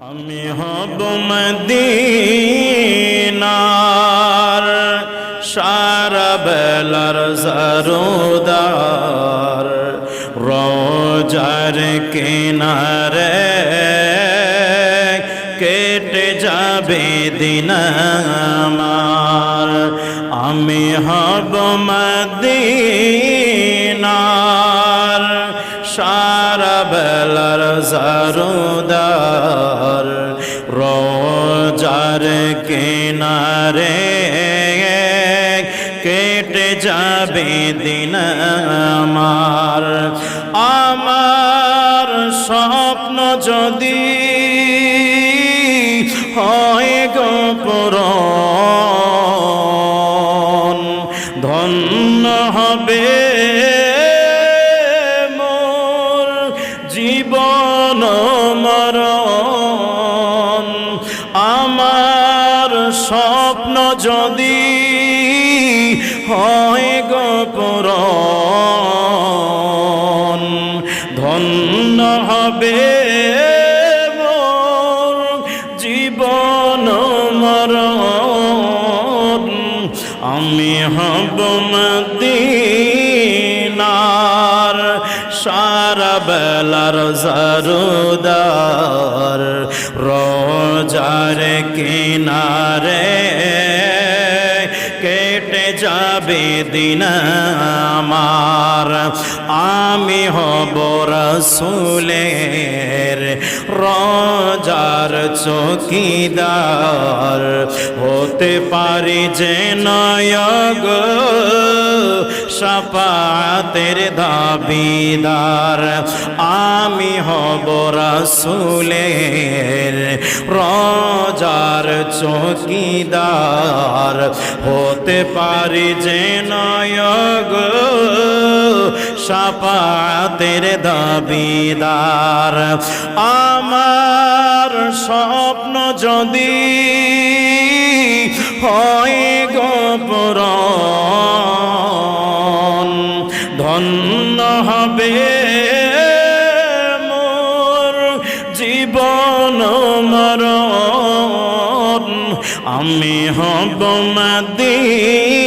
আমি হব মদিনার সারা বেলার জারুদার। রোজার কিনারে কেটে যাবে দিন আমার। আমি হব মদিনার সারা বেলার জারুদার রোজার কিনারে কেটে যাবে দিন আমার। আমার স্বপ্ন যদি হয় গোপরণ ধন্য হবে যদি হয় গোপরণ ধন্য হবে মোর জীবন মরণ। আমি হব মদিনার সারা বেলার জারুদার। রোজার কিনারে কেটে যাবে দিন আমার। আমি হব রসুলের রোজার চৌকিদার। হতে পারি যে নয়গ সপাতের দাবিদার। আমি হব রসুলের রোজার চৌকিদার। হতে পারি যে নয়গ সাপাতের দাবিদার। আমার স্বপ্ন যদি হয় ধন্য হবে মোর জীবন মরণ। আমি হব মদিনার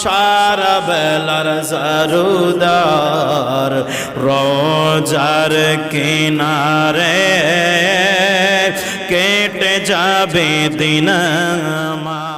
সারা বেলার জারুদার রোজার কিনারে কেটে যাবে দিন আমার।